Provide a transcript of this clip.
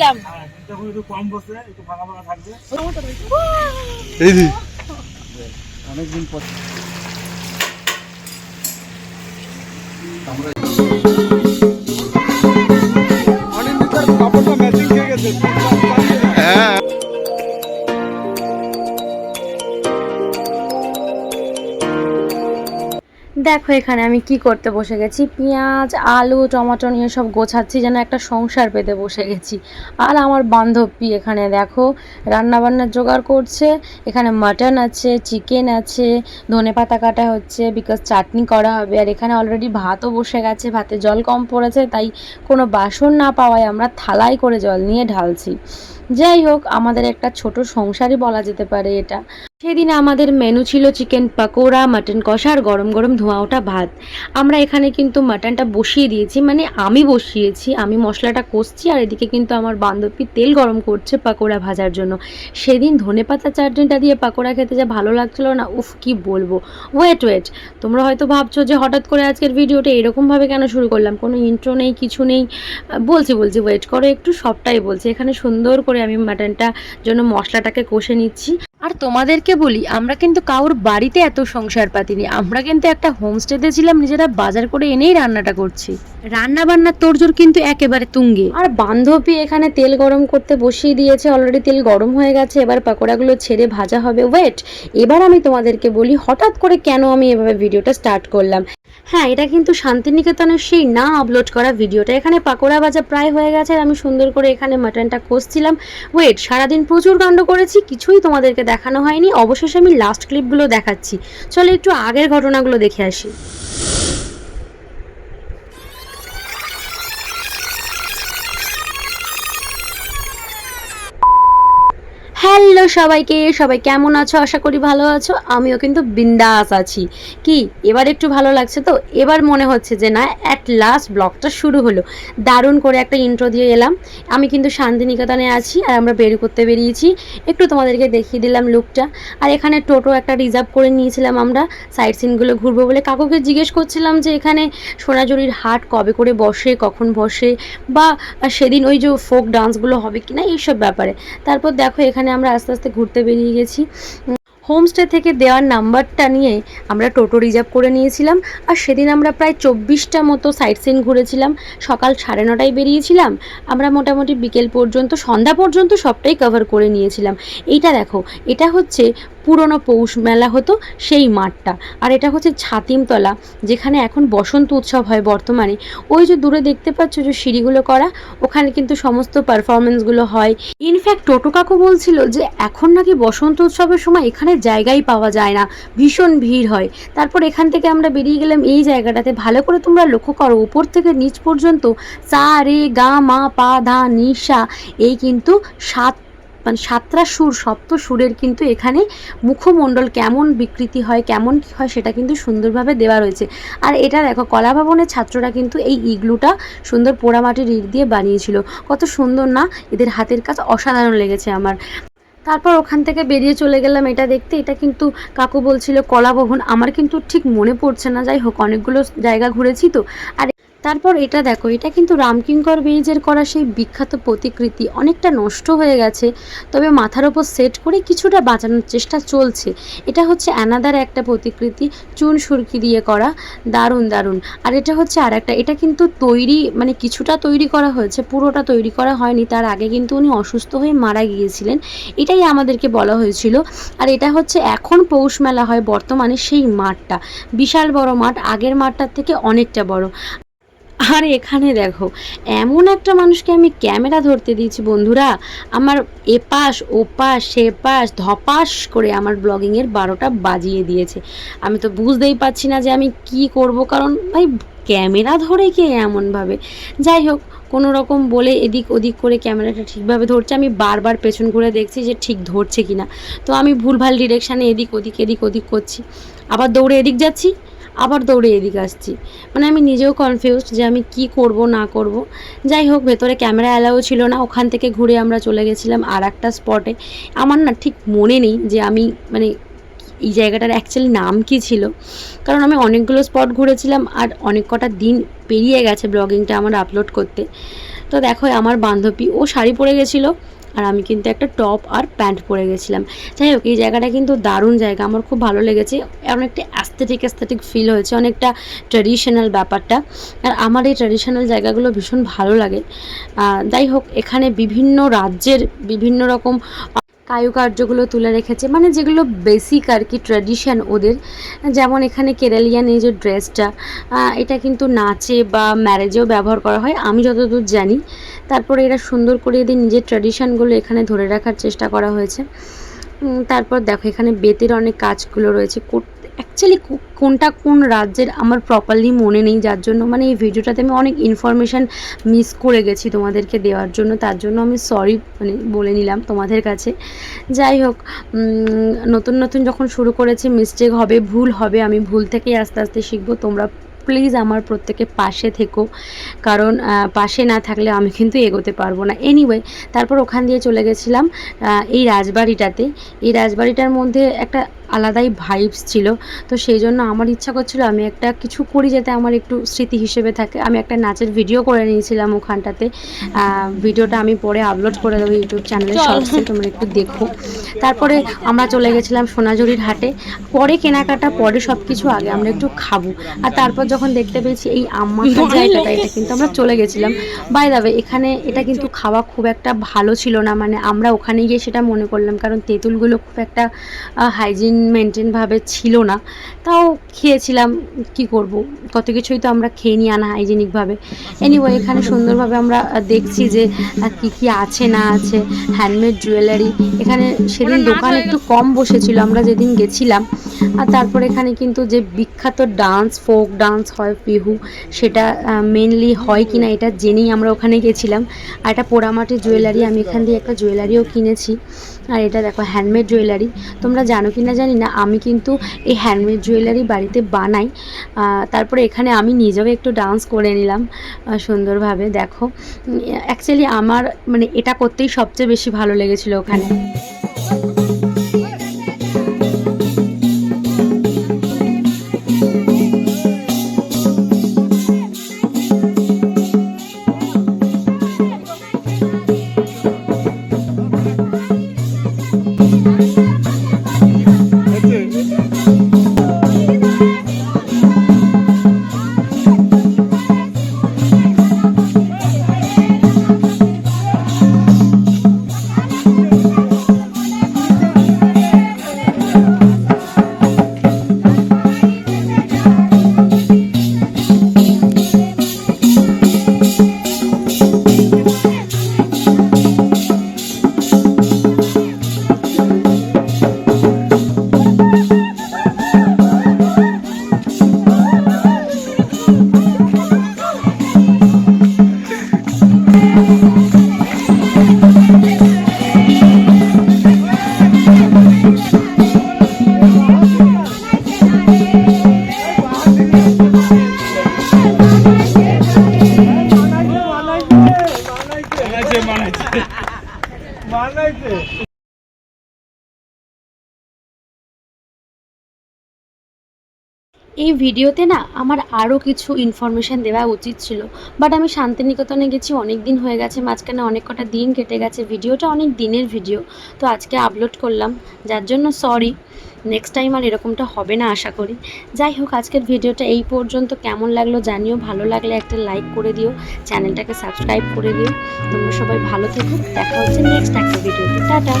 দিলাম। হ্যাঁ একটু কম বসে একটু ফাঁকা ফাঁকা থাকবে অনেকদিন পর। অনিন্দিতার দেখো এখানে আমি কি করতে বসে গেছি। পেঁয়াজ, আলু, টমেটো নিয়ে সব গোছাচ্ছি, যেন একটা সংসার পেতে বসে গেছি। আর আমার বান্ধবী এখানে দেখো রান্না বান্নার জোগাড় করছে। এখানে মাটন আছে, চিকেন আছে, ধনে পাতা কাটা হচ্ছে বিকজ চাটনি করা হবে। আর এখানে অলরেডি ভাতও বসে গেছে, ভাতে জল কম পড়েছে, তাই কোনো বাসন না পাওয়ায় আমরা থালাই করে জল নিয়ে ঢালছি। যাই হোক, আমাদের একটা ছোট সংসারই বলা যেতে পারে এটা। সেদিন আমাদের মেনু ছিল চিকেন পাকোড়া মাটন কষা আর গরম গরম ধোঁয়া ওঠা ভাত। আমরা এখানে কিন্তু মাটনটা বসিয়ে দিয়েছি মানে আমি বসিয়েছি, আমি মশলাটা কষছি আর এদিকে কিন্তু আমার বান্ধবী তেল গরম করছে পাকোড়া ভাজার জন্য। সেদিন ধনেপাতা চাটনিটা দিয়ে পাকোড়া খেতে যা ভালো লাগছিল না, উফ, কি বলব। ওয়েট ওয়েট তোমরা হয়তো ভাবছ যে হঠাৎ করে আজকের ভিডিওটা এরকমভাবে কেন শুরু করলাম? কোনো ইন্ট্রো নেই, কিছু নেই। বলছি বলছি ওয়েট করো, একটু সবটাই বলছি। এখানে সুন্দর করে আমি মাটনটা জন্য মশলাটাকে কষে নিচ্ছি। আর তোমাদেরকে বলি আমরা কিন্তু কারোর বাড়িতে এত সংসার পাতিনি। আমরা কিন্তু একটা হোমস্টেতে ছিলাম নিজেরা বাজার করে এনেই রান্নাটা করছি। রান্না বান্নার তোড়জোড় কিন্তু একেবারে তুঙ্গে। আর বান্ধবী এখানে তেল গরম করতে বসিয়ে দিয়েছে অলরেডি তেল গরম হয়ে গেছে এবার পাকোড়াগুলো ছেড়ে ভাজা হবে। ওয়েট এবার আমি তোমাদেরকে বলি হঠাৎ করে কেন আমি এভাবে ভিডিওটা স্টার্ট করলাম? হ্যাঁ এটা কিন্তু শান্তিনিকেতনের সেই না আপলোড করা ভিডিওটা। এখানে পাকোড়া ভাজা প্রায় হয়ে গেছে আর আমি সুন্দর করে এখানে মাটনটা কষছিলাম। ওয়েট সারাদিন প্রচুর কাণ্ড করেছি কিছুই তোমাদেরকে দেখানো হয়নি। অবশেষে আমি লাস্ট ক্লিপগুলো দেখাচ্ছি। চলো একটু আগের ঘটনাগুলো দেখে আসি। সবাইকে, সবাই কেমন আছো? আশা করি ভালো আছো। আমিও কিন্তু বিন্দাস আছি। কি, এবার একটু ভালো লাগছে তো? এবার মনে হচ্ছে যে না অ্যাট লাস্ট ব্লগটা শুরু হলো। দারুণ করে একটা ইন্ট্রো দিয়ে এলাম। আমি কিন্তু শান্তিনিকেতনে আছি আর আমরা বের করতে বেরিয়েছি। একটু তোমাদেরকে দেখিয়ে দিলাম লুকটা আর এখানে টোটো একটা রিজার্ভ করে নিয়েছিলাম আমরা। সাইড সিনগুলো ঘুরবো বলে কাকুকে জিজ্ঞেস করছিলাম যে এখানে সোনাঝুরির হাট কবে করে বসে, কখন বসে, বা সেদিন ওই যে ফোক ডান্সগুলো হবে কিনা এইসব ব্যাপারে। তারপর দেখো এখানে আমরা আস্তে আস্তে ঘুরতে বেরিয়ে গেছি। হোমস্টে থেকে দেওয়ার নাম্বারটা নিয়ে আমরা টোটো রিজার্ভ করে নিয়েছিলাম। আর সেদিন আমরা প্রায় চব্বিশটা মতো সাইট সিন ঘুরেছিলাম। সকাল সাড়ে নটায় বেরিয়েছিলাম। আমরা মোটামুটি বিকেল পর্যন্ত, সন্ধ্যা পর্যন্ত সবটাই কভার করে নিয়েছিলাম। এইটা দেখো, এটা হচ্ছে পুরনো পৌষ মেলা হতো, সেই মাঠটা। আর এটা হচ্ছে ছাতিমতলা, যেখানে এখন বসন্ত উৎসব হয় বর্তমানে। ওই যে দূরে দেখতে পাচ্ছ যে সিঁড়িগুলো করা, ওখানে কিন্তু সমস্ত পারফরমেন্সগুলো হয়। ইনফ্যাক্ট টোটো কাকু বলছিল যে এখন নাকি বসন্ত উৎসবের সময় এখানে জায়গাই পাওয়া যায় না, ভীষণ ভিড় হয়। তারপর এখান থেকে আমরা বেরিয়ে গেলাম এই জায়গাটাতে। ভালো করে তোমরা লক্ষ্য করো, উপর থেকে নিচ পর্যন্ত সা রে, গা, মা, পা, ধা নিশা এই কিন্তু সাত মানে সাতটা সুর, সপ্ত সুরের কিন্তু এখানে মুখমণ্ডল কেমন বিকৃতি হয়, কেমন কী হয় সেটা কিন্তু সুন্দরভাবে দেওয়া রয়েছে। আর এটা দেখো কলা ভবনের ছাত্ররা কিন্তু এই ইগলুটা সুন্দর পোড়ামাটির ইট দিয়ে বানিয়েছিল। কত সুন্দর না? এদের হাতের কাজ অসাধারণ লেগেছে আমার। তারপর ওখান থেকে বেরিয়ে চলে গেলাম এটা দেখতে। এটা কিন্তু কাকু বলছিল কলা ভবন আমার কিন্তু ঠিক মনে পড়ছে না। যাই হোক, অনেকগুলো জায়গা ঘুরেছি তো। আর তারপর এটা দেখো, এটা কিন্তু রামকিঙ্কর বেইজের করা সেই বিখ্যাত প্রতিকৃতি। অনেকটা নষ্ট হয়ে গেছে, তবে মাথার ওপর সেট করে কিছুটা বাঁচানোর চেষ্টা চলছে। এটা হচ্ছে অ্যানাদার একটা প্রতিকৃতি, চুন সুরকি দিয়ে করা, দারুণ দারুণ। আর এটা হচ্ছে আর একটা এটা কিন্তু তৈরি মানে কিছুটা তৈরি করা হয়েছে, পুরোটা তৈরি করা হয়নি, তার আগে কিন্তু উনি অসুস্থ হয়ে মারা গিয়েছিলেন। এটাই আমাদেরকে বলা হয়েছিল। আর এটা হচ্ছে এখন পৌষ মেলা হয়, বর্তমানে সেই মাঠটা। বিশাল বড় মাঠ, আগের মাঠটার থেকে অনেকটা বড়। আর এখানে দেখো, এমন একটা মানুষকে আমি ক্যামেরা ধরতে দিয়েছি বন্ধুরা। আমার এপাশ, ওপাশ, সেপাশ ধপাস করে আমার ব্লগিংয়ের বারোটা বাজিয়ে দিয়েছে। আমি তো বুঝতেই পারছি না যে আমি কি করব, কারণ ভাই ক্যামেরা ধরে কে এমনভাবে? যাই হোক, কোনো রকম বলে এদিক ওদিক করে ক্যামেরাটা ঠিকভাবে ধরছে। আমি বারবার পেছন ঘুরে দেখছি যে ঠিক ধরছে কি না তো আমি ভুলভাল ডিরেকশানে এদিক ওদিক এদিক ওদিক করছি। আবার দৌড়ে এদিক যাচ্ছি। আবার দৌড়ে এদিকে আসছি। মানে আমি নিজেও কনফিউজড যে আমি কি করব, না করব। যাই হোক, ভেতরে ক্যামেরা অ্যালাউ ছিল না। ওখান থেকে ঘুরে আমরা চলে গেছিলাম আর একটা স্পটে আমার না ঠিক মনে নেই যে আমি মানে এই জায়গাটার অ্যাকচুয়ালি নাম কি ছিল। কারণ আমি অনেকগুলো স্পট ঘুরেছিলাম আর অনেক কটা দিন পেরিয়ে গেছে ব্লগিংটা আমার আপলোড করতে। তো দেখো, আমার বান্ধবী, ও শাড়ি পরে গেছিল। আর আমি কিন্তু একটা টপ আর প্যান্ট পরে গেছিলাম। যাই হোক, এই জায়গাটা কিন্তু দারুণ জায়গা। আমার খুব ভালো লেগেছে। অনেকটা অ্যাস্থেটিক অ্যাস্থেটিক ফিল হয়েছে। অনেকটা ট্র্যাডিশনাল ব্যাপারটা। আর আমার এই ট্র্যাডিশনাল জায়গাগুলো ভীষণ ভালো লাগে। যাই হোক, এখানে বিভিন্ন রাজ্যের বিভিন্ন রকম কারুকার্যগুলো তুলে রেখেছে। মানে যেগুলো বেসিক আর কি ট্র্যাডিশান ওদের। যেমন এখানে কেরালিয়ান এই যে ড্রেসটা এটা কিন্তু নাচে বা ম্যারেজেও ব্যবহার করা হয়। আমি যতদূর জানি, তারপরে এরা সুন্দর করে এদের নিজের ট্র্যাডিশানগুলো এখানে ধরে রাখার চেষ্টা করা হয়েছে। তারপর দেখো এখানে বেতের অনেক কাজগুলো রয়েছে। অ্যাকচুয়ালি কোনটা কোন রাজ্যের আমার প্রপারলি মনে নেই, যার জন্য মানে এই ভিডিওটাতে আমি অনেক ইনফরমেশান মিস করে গেছি তোমাদেরকে দেওয়ার জন্য, তার জন্য আমি সরি মানে বলে নিলাম তোমাদের কাছে। যাই হোক নতুন নতুন যখন শুরু করেছি মিস্টেক হবে, ভুল হবে, আমি ভুল থেকেই আস্তে আস্তে শিখব, তোমরা প্লিজ আমার প্রত্যেকে পাশে থেকো। কারণ পাশে না থাকলে আমি কিন্তু এগোতে পারব না। এনিওয়ে তারপর ওখান দিয়ে চলে গেছিলাম এই রাজবাড়িটাতে। এই রাজবাড়িটার মধ্যে একটা আলাদাই ভাইবস ছিল। তো সেই জন্য আমার ইচ্ছা করছিল আমি একটা কিছু করি যাতে আমার একটু স্মৃতি হিসেবে থাকে। আমি একটা নাচের ভিডিও করে নিয়েছিলাম ওখানটাতে। ভিডিওটা আমি পরে আপলোড করে দেবো ইউটিউব চ্যানেলে শর্টসে তোমরা একটু দেখো। তারপরে আমরা চলে গেছিলাম সোনাঝুরির হাটে। পরে কেনাকাটা পরে সব কিছু আগে আমরা একটু খাব। আর তারপর যখন দেখতে পেয়েছি এই আম্মাখার জায়গাটা এটা কিন্তু আমরা চলে গেছিলাম। বাই দাবে এখানে এটা কিন্তু খাওয়া খুব একটা ভালো ছিল না। মানে আমরা ওখানে গিয়ে সেটা মনে করলাম। কারণ তেঁতুলগুলো খুব একটা হাইজিন মেনটেনভাবে ছিল না। তাও খেয়েছিলাম কি করব? কত কিছুই তো আমরা খেয়ে নিই আনা হাইজেনিকভাবে এনিওয়ে এখানে সুন্দরভাবে আমরা দেখছি যে কি কি আছে না আছে হ্যান্ডমেড জুয়েলারি এখানে সেদিন দোকান একটু কম বসেছিল আমরা যেদিন গেছিলাম। আর তারপর এখানে কিন্তু যে বিখ্যাত ডান্স ফোক ডান্স হয় বিহু সেটা মেনলি হয় কিনা এটা জেনেই আমরা ওখানে গেছিলাম। আর এটা পোড়ামাটির জুয়েলারি আমি এখান দিয়ে একটা জুয়েলারিও কিনেছি। আর এটা দেখো হ্যান্ডমেড জুয়েলারি তোমরা জানো কি না জানি না, আমি কিন্তু এই হ্যান্ডমেড জুয়েলারি বাড়িতে বানাই। তারপরে এখানে আমি নিজেও একটু ডান্স করে নিলাম সুন্দরভাবে, দেখো। অ্যাকচুয়ালি আমার মানে এটা করতেই সবচেয়ে বেশি ভালো লেগেছিলো ওখানে। এই ভিডিওতে না আমার আরও কিছু ইনফরমেশান দেওয়া উচিত ছিল। বাট আমি শান্তিনিকেতনে গেছি অনেক দিন হয়ে গেছে, মাঝখানে অনেক কটা দিন কেটে গেছে। ভিডিওটা অনেক দিনের ভিডিও তো আজকে আপলোড করলাম। যার জন্য সরি নেক্সট টাইম আর এরকমটা হবে না আশা করি। যাই হোক, আজকের ভিডিওটা এই পর্যন্ত। কেমন লাগল জানিও, ভালো লাগলে একটা লাইক করে দিও, চ্যানেলটাকে সাবস্ক্রাইব করে দিও। তোমরা সবাই ভালো থেকো, দেখা হচ্ছে নেক্সট একটা ভিডিওতে টাটা!